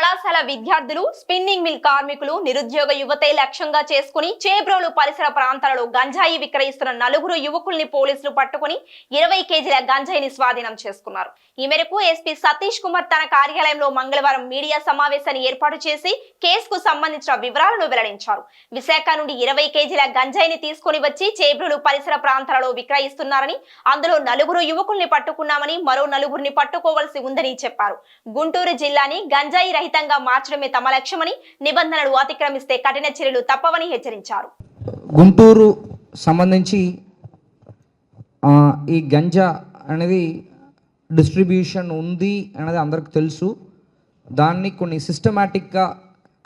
para కళాశాల విద్యార్థులు spinning mill కార్మికులు నిరుద్యోగ యువతే లక్ష్యంగా చేసుకుని చేబ్రోలు పరిసర ప్రాంతాలలో గంజాయి విక్రయిస్తున్న నలుగురు యువకుల్ని పోలీసులు పట్టుకుని ఇరవై కేజీల గంజాయిని స్వాధీనం చేసుకున్నారు. ఈ మేరకు ఎస్పీ సతీష్ కుమార్ తన కార్యాలయంలో మంగళవారం మీడియా సమావేశాన్ని ఏర్పాటు చేసి కేసుకు సంబంధించిన వివరాలను వెల్లడించారు. విశాఖ నుండి ఇరవై కేజీల గంజాయిని తీసుకుని వచ్చి చేబ్రోలు పరిసర ప్రాంతాలలో విక్రయిస్తున్నారని అందులో నలుగురు యువకుల్ని పట్టుకున్నామని మరో నలుగురిని పట్టుకోవాల్సి ఉందని చెప్పారు. గుంటూరు జిల్లాని గంజాయి రహితంగా మార్చడమే తమ లక్ష్యమని నిబంధనలు అతిక్రమిస్తే కఠిన చర్యలు తప్పవని హెచ్చరించారు. గుంటూరు సంబంధించి ఈ గంజా అనేది డిస్ట్రిబ్యూషన్ ఉంది అనేది అందరికి తెలుసు. దాన్ని కొన్ని సిస్టమేటిక్గా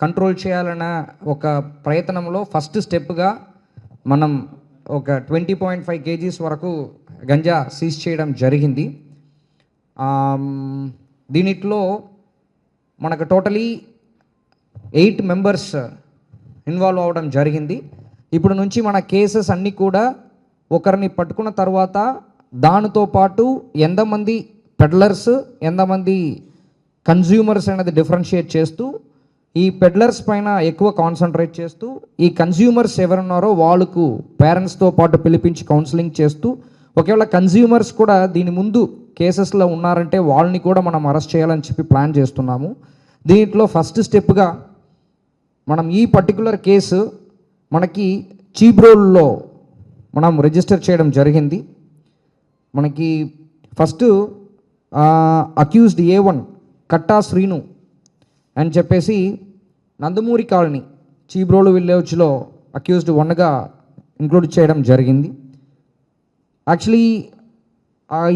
కంట్రోల్ చేయాలన్న ఒక ప్రయత్నంలో ఫస్ట్ స్టెప్గా మనం ఒక ట్వంటీ పాయింట్ ఫైవ్ కేజీస్ వరకు గంజా సీజ్ చేయడం జరిగింది. దీనిట్లో మనకు టోటలీ ఎయిట్ మెంబర్స్ ఇన్వాల్వ్ అవ్వడం జరిగింది. ఇప్పుడు నుంచి మన కేసెస్ అన్నీ కూడా ఒకరిని పట్టుకున్న తర్వాత దానితో పాటు ఎంతమంది పెడ్లర్స్ ఎంతమంది కన్జ్యూమర్స్ అనేది డిఫరెన్షియేట్ చేస్తూ ఈ పెడ్లర్స్ పైన ఎక్కువ కాన్సన్ట్రేట్ చేస్తూ ఈ కన్జ్యూమర్స్ ఎవరున్నారో వాళ్ళకు పేరెంట్స్తో పాటు పిలిపించి కౌన్సిలింగ్ చేస్తూ ఒకవేళ కన్జ్యూమర్స్ కూడా దీని ముందు కేసెస్లో ఉన్నారంటే వాళ్ళని కూడా మనం అరెస్ట్ చేయాలని చెప్పి ప్లాన్ చేస్తున్నాము. దీంట్లో ఫస్ట్ స్టెప్గా మనం ఈ పర్టికులర్ కేసు మనకి చీబ్రోల్లో మనం రిజిస్టర్ చేయడం జరిగింది. మనకి first accused A one Katta Srinu అని చెప్పేసి నందమూరి కాలనీ చీబ్రోలు విలేజ్లో అక్యూజ్డ్ వన్గా ఇంక్లూడ్ చేయడం జరిగింది. యాక్చువల్లీ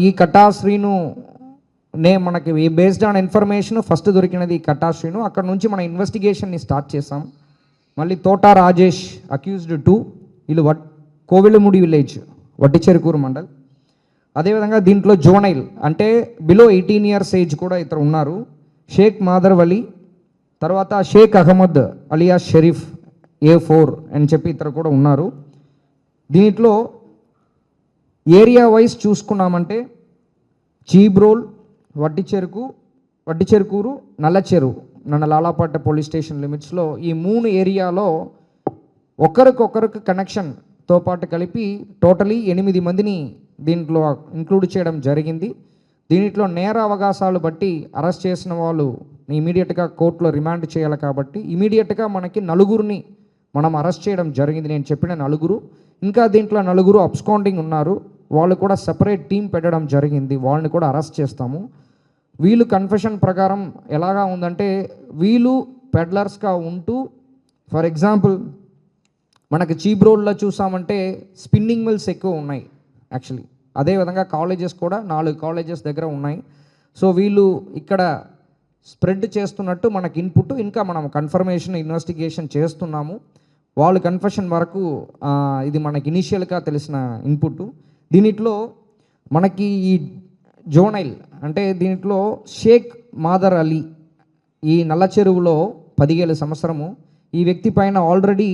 ఈ కటాశ్రీను నే మనకి బేస్డ్ ఆన్ ఇన్ఫర్మేషన్ ఫస్ట్ దొరికినది ఈ కటాశ్రీను. అక్కడ నుంచి మన ఇన్వెస్టిగేషన్ని స్టార్ట్ చేసాం మళ్ళీ తోట రాజేష్ అక్యూజ్డ్ టూ వీళ్ళు వట్ కోవిలముడి విలేజ్ వట్టిచెరుకూరు మండల్. అదేవిధంగా దీంట్లో జోనైల్ అంటే బిలో ఎయిటీన్ ఇయర్స్ ఏజ్ కూడా ఇతరు ఉన్నారు. షేక్ మాదర్ అలీ తర్వాత Sheikh Ahmed alias Sharif A four అని చెప్పి ఇతరు కూడా ఉన్నారు. దీంట్లో ఏరియా వైజ్ చూసుకున్నామంటే చీబ్రోల్ వడ్డిచెరుకు నల్ల నల్లచెరువు నన్న లాలాపట్ట పోలీస్ స్టేషన్ లిమిట్స్లో ఈ మూడు ఏరియాలో ఒకరికొకరికి కనెక్షన్తో పాటు కలిపి టోటలీ ఎనిమిది మందిని దీంట్లో ఇంక్లూడ్ చేయడం జరిగింది. దీంట్లో నేర అవకాశాలు బట్టి అరెస్ట్ చేసిన వాళ్ళు ఇమీడియట్గా కోర్టులో రిమాండ్ చేయాలి కాబట్టి ఇమీడియట్గా మనకి నలుగురిని మనం అరెస్ట్ చేయడం జరిగింది. నేను చెప్పిన నలుగురు ఇంకా దీంట్లో నలుగురు అబ్స్కౌండింగ్ ఉన్నారు. వాళ్ళు కూడా సెపరేట్ టీం పెట్టడం జరిగింది. వాళ్ళని కూడా అరెస్ట్ చేస్తాము. వీళ్ళు కన్ఫెషన్ ప్రకారం ఎలాగా ఉందంటే వీళ్ళు పెడ్లర్స్గా ఉంటూ ఫర్ ఎగ్జాంపుల్ మనకి చీప్ రోడ్లో చూసామంటే స్పిన్నింగ్ మిల్స్ ఎక్కువ ఉన్నాయి యాక్చువల్లీ అదేవిధంగా కాలేజెస్ కూడా నాలుగు కాలేజెస్ దగ్గర ఉన్నాయి. సో వీళ్ళు ఇక్కడ స్ప్రెడ్ చేస్తున్నట్టు మనకి ఇన్పుట్ ఇంకా మనం కన్ఫర్మేషన్ ఇన్వెస్టిగేషన్ చేస్తున్నాము. వాళ్ళు కన్ఫెషన్ వరకు ఇది మనకి ఇనిషియల్గా తెలిసిన ఇన్పుట్ దీనిట్లో మనకి ఈ జోనైల్ అంటే దీంట్లో షేక్ మాదర్ అలీ ఈ నల్ల చెరువులో పదిహేడు సంవత్సరము. ఈ వ్యక్తి పైన ఆల్రెడీ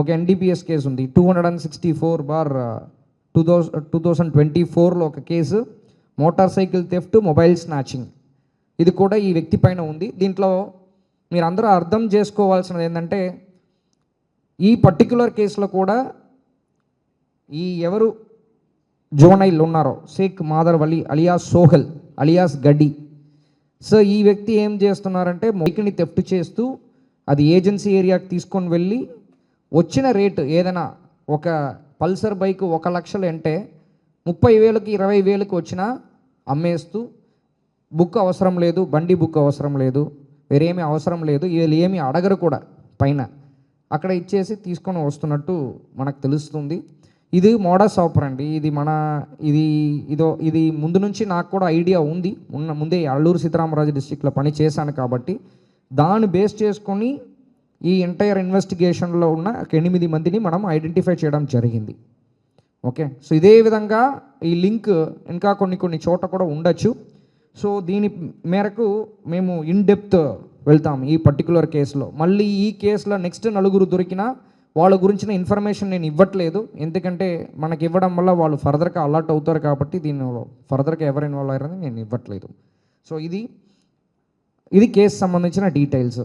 ఒక ఎన్డీపీఎస్ కేసు ఉంది. Two hundred and sixty four bar two thousand two thousand twenty ఫోర్లో ఒక case. Motorcycle theft mobile snatching. ఇది కూడా ఈ వ్యక్తి పైన ఉంది. దీంట్లో మీరు అందరూ అర్థం చేసుకోవాల్సినది ఏంటంటే ఈ పర్టికులర్ కేసులో కూడా ఈ ఎవరు జోనైల్ ఉన్నారో Sheikh Madar Vali alias Sohail alias Gaddi. So ఈ వ్యక్తి ఏం చేస్తున్నారంటే మైక్ని తెఫ్ట్ చేస్తూ అది ఏజెన్సీ ఏరియాకి తీసుకొని వెళ్ళి వచ్చిన రేటు ఏదైనా ఒక పల్సర్ బైక్ ఒక లక్షలు అంటే ముప్పై వేలకి ఇరవై వేలకు వచ్చినా అమ్మేస్తూ బుక్ అవసరం లేదు బండి బుక్ అవసరం లేదు వేరేమి అవసరం లేదు వీళ్ళు ఏమి అడగరు కూడా పైన. అక్కడ ఇచ్చేసి తీసుకొని వస్తున్నట్టు మనకు తెలుస్తుంది. ఇది మోడస్ ఆపరండి ఇది మన ఇది ఇదో ఇది ముందు నుంచి నాకు కూడా ఐడియా ఉంది. ఉన్న ముందే అల్లూరు సీతారామరాజు డిస్టిక్లో పని చేశాను కాబట్టి దాన్ని బేస్ చేసుకొని ఈ ఎంటైర్ ఇన్వెస్టిగేషన్లో ఉన్న ఒక ఎనిమిది మందిని మనం ఐడెంటిఫై చేయడం జరిగింది. ఓకే? సో ఇదే విధంగా ఈ లింక్ ఇంకా కొన్ని కొన్ని చోట కూడా ఉండొచ్చు. సో దీని మేరకు మేము ఇన్ డెప్త్ వెళ్తాం ఈ పర్టికులర్ కేసులో. మళ్ళీ ఈ కేసులో నెక్స్ట్ నలుగురు దొరికినా వాళ్ళ గురించిన ఇన్ఫర్మేషన్ నేను ఇవ్వట్లేదు. ఎందుకంటే మనకి ఇవ్వడం వల్ల వాళ్ళు ఫర్దర్గా అలర్ట్ అవుతారు కాబట్టి దీనిలో ఫర్దర్గా ఎవరు ఇన్వాల్వ్ అయ్యారని నేను ఇవ్వట్లేదు. సో ఇది ఇది కేసు సంబంధించిన డీటెయిల్స్